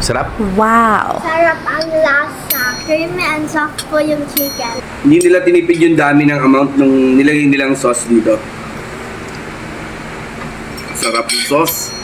Sarap. Wow! Sarap ang lasa. Creamy and soft po yung chicken. Hindi nila tinipid yung dami ng amount nung nilagay nilang sauce dito. Sarap yung sauce.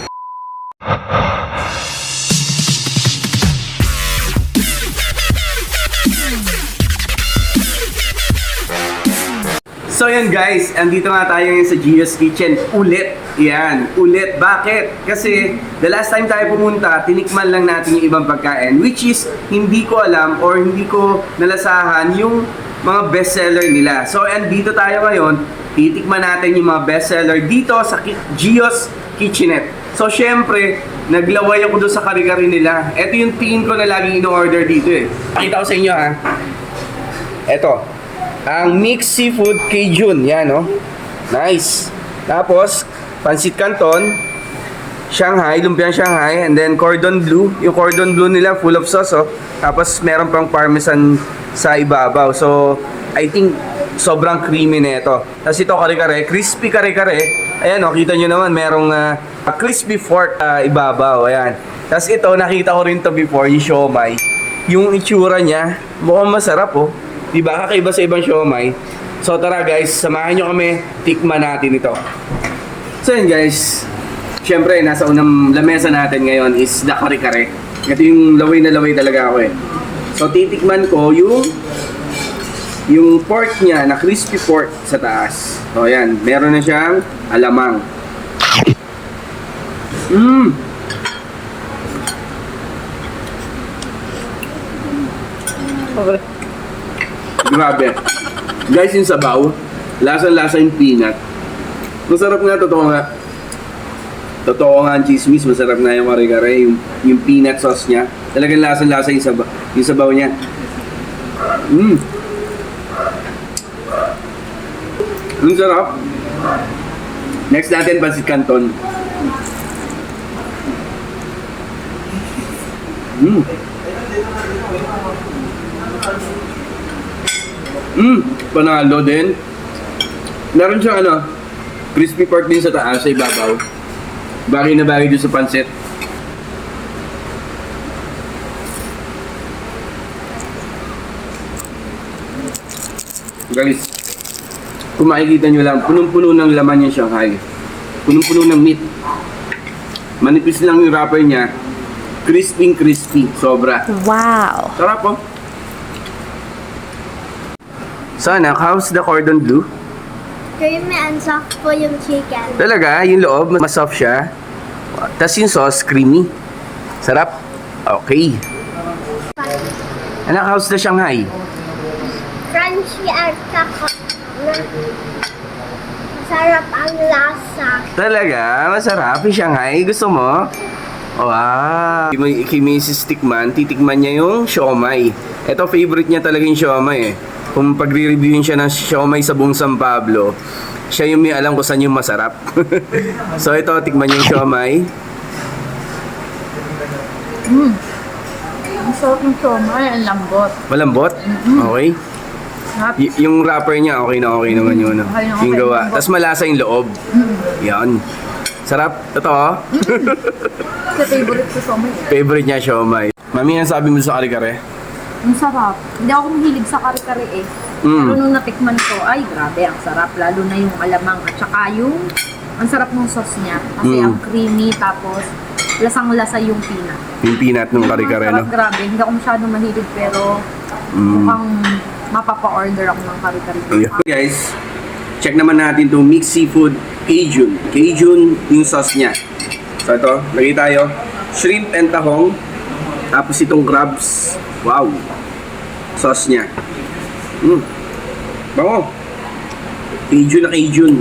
Yan guys, andito nga tayo ngayon sa Gio's Kitchen. Ulit. Yan, ulit. Bakit? Kasi the last time tayo pumunta, tinikman lang natin yung ibang pagkain. Which is, hindi ko alam or hindi ko nalasahan yung mga bestseller nila. So andito tayo ngayon, titikman natin yung mga bestseller dito sa Gio's Kitchenette. So syempre, naglaway ako doon sa kari-kari nila. Ito yung tingin ko na lagi in-order dito eh. Pakita ko sa inyo ha. Ito, ang mixed seafood Cajun, yan no. Nice. Tapos, pansit canton, Shanghai, lumpiang Shanghai, and then cordon bleu. Yung cordon bleu nila full of sauce, oh. Tapos meron pang parmesan sa ibabaw. So, I think sobrang creamy na ito. Tapos ito kare-kare, crispy kare-kare. Ayan, oh, kita nyo naman, merong ah, crispy fork ah, ibabaw. Ayan. Tapos ito, nakita ko rin to before, yung siomay. Yung itsura niya, mukhang masarap, oh. Diba? Kakaiba sa ibang siomay. So tara guys, samahan nyo kami, tikman natin ito. So yun guys, syempre nasa unang lamesa natin ngayon is the kare-kare. Ito yung laway na laway talaga ako eh. So titikman ko yung yung pork niya na crispy pork sa taas. So yan, meron na siyang alamang. Mmm! Grabe. Guys, yung sabaw, lasa-lasa yung peanut. Masarap nga, totoo nga. Totoo nga ang chismis, masarap nga yung kare-kare, yung, yung peanut sauce niya. Talagang lasa-lasa yung, sabaw, yung sabaw niya. Mmm. Ang sarap. Next natin, pansit canton. Mmm. Mmm, panalo din. Meron siyang ano, crispy pork din sa taas, sa ibabaw. Bagay na bagay doon sa pansit. Guys, kung makikita nyo lang, punong-puno ng laman yung Shanghai. Punong-puno ng meat. Manipis lang yung wrapper niya. Crispy crispy, sobra. Wow! Sarap po. So anak, how's the cordon bleu? Creamy and soft po yung chicken. Talaga, yung loob, mas soft siya. Tapos yung sauce, creamy. Sarap. Okay. Anak, how's the Shanghai? Crunchy at saka Masarap ang lasa. Talaga, masarap yung Shanghai. Gusto mo? Wow! Kay Mrs. Tikman, titikman niya yung siomay. Ito, favorite niya talaga yung siomay eh. Kung pagre-reviewin siya ng siomay sa buong San Pablo, siya yung may alam kung saan yung masarap. so ito, tikman niya yung siomay. Ang sarap ng siomay, ang lambot. Malambot? Okay. Sarap. Y- yung wrapper niya, okay na okay naman yun. ano. Okay na Yung okay. gawa. Tapos malasa yung loob. Yan. Sarap. Totoo. Sa favorite ko siomay. Favorite niya siomay. Mami, ang sabi mo sa kare-kare? Ang sarap. Hindi ako mahilig sa kare-kare eh. Mm. Pero nung natikman ko, ay grabe, ang sarap. Lalo na yung alamang at saka yung ang sarap ng sauce niya. Kasi Mm. ang creamy tapos lasang-lasa yung peanut. Yung peanut ng kare-kare, sarap, no? grabe. Hindi ako masyadong mahilig pero Mm. mukhang mapapa-order ako ng kare-kare. Ayun. Guys, check naman natin itong mixed seafood Cajun. Cajun yung sauce niya. So ito, lagay tayo. Shrimp and tahong. Tapos itong crabs. Wow. Sauce niya. Mm. Bango. Cajun na Cajun.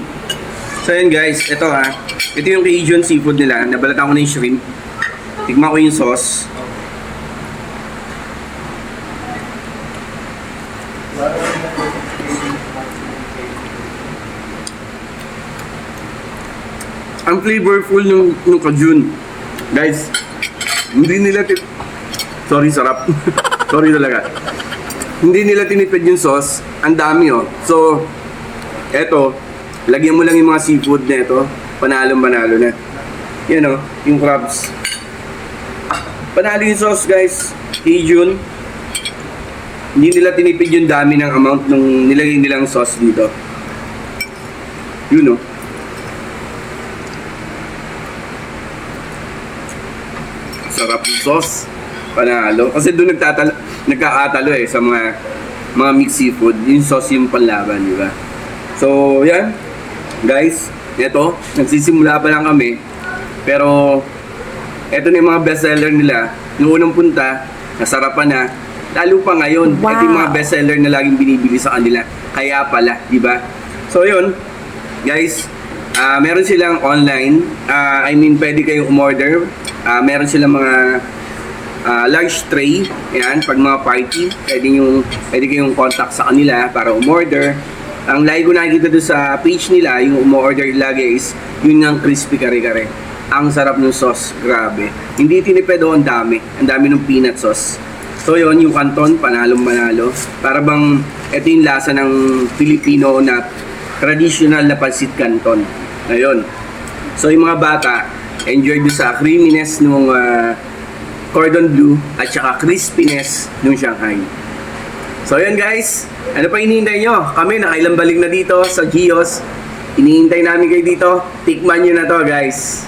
So yun guys, ito ha. Ito yung Cajun seafood nila. Nabalatan ko na yung shrimp. Tignan ko yung sauce. ang flavorful ng, ng kajun. Guys, hindi nila. Sorry, sarap. Sorry talaga. Hindi nila tinipid yung sauce. Ang dami, oh. So, eto, lagyan mo lang yung mga seafood na ito. Panalong panalo na. Yan, oh, yung crabs. Panalo yung sauce guys. Cajun. Hindi nila tinipid yung dami ng amount ng nilagay nilang sauce dito. Yun oh. Sarap yung sauce. Panalo. Kasi doon nagtatalo, nagkakatalo eh sa mga mga mixed seafood. Yung sauce yung panlaban, di ba? So, yan. Guys, eto, nagsisimula pa lang kami. Pero, eto na yung mga bestseller nila. Yung unang punta, nasarapan na. Lalo pa ngayon, Wow. ito yung mga bestseller na laging binibili sa kanila. Kaya pala, di ba? So, yun. Guys, ah meron silang online. Ah, I mean, pwede kayong umorder. Ah, meron silang mga ah, large tray. Yan, pag mga party, pwede, yung, pwede kayong contact sa kanila para umorder. Ang lagi ko nakikita doon sa page nila, yung umorder lagi is yun ng crispy kare-kare. Ang sarap ng sauce, grabe. Hindi tinipid o ang dami. Ang dami ng peanut sauce. So yun, yung kanton, panalong manalo. Para bang, ito yung lasa ng Filipino na traditional na pansit canton. Ayun. So yung mga bata, enjoy do sa creaminess nung ah, cordon bleu, at saka crispiness ng Shanghai. So yun guys, ano pa hinihintay nyo? Kami nakailang balik na dito sa Gios. Hinihintay namin kayo dito. Tikman nyo na to guys.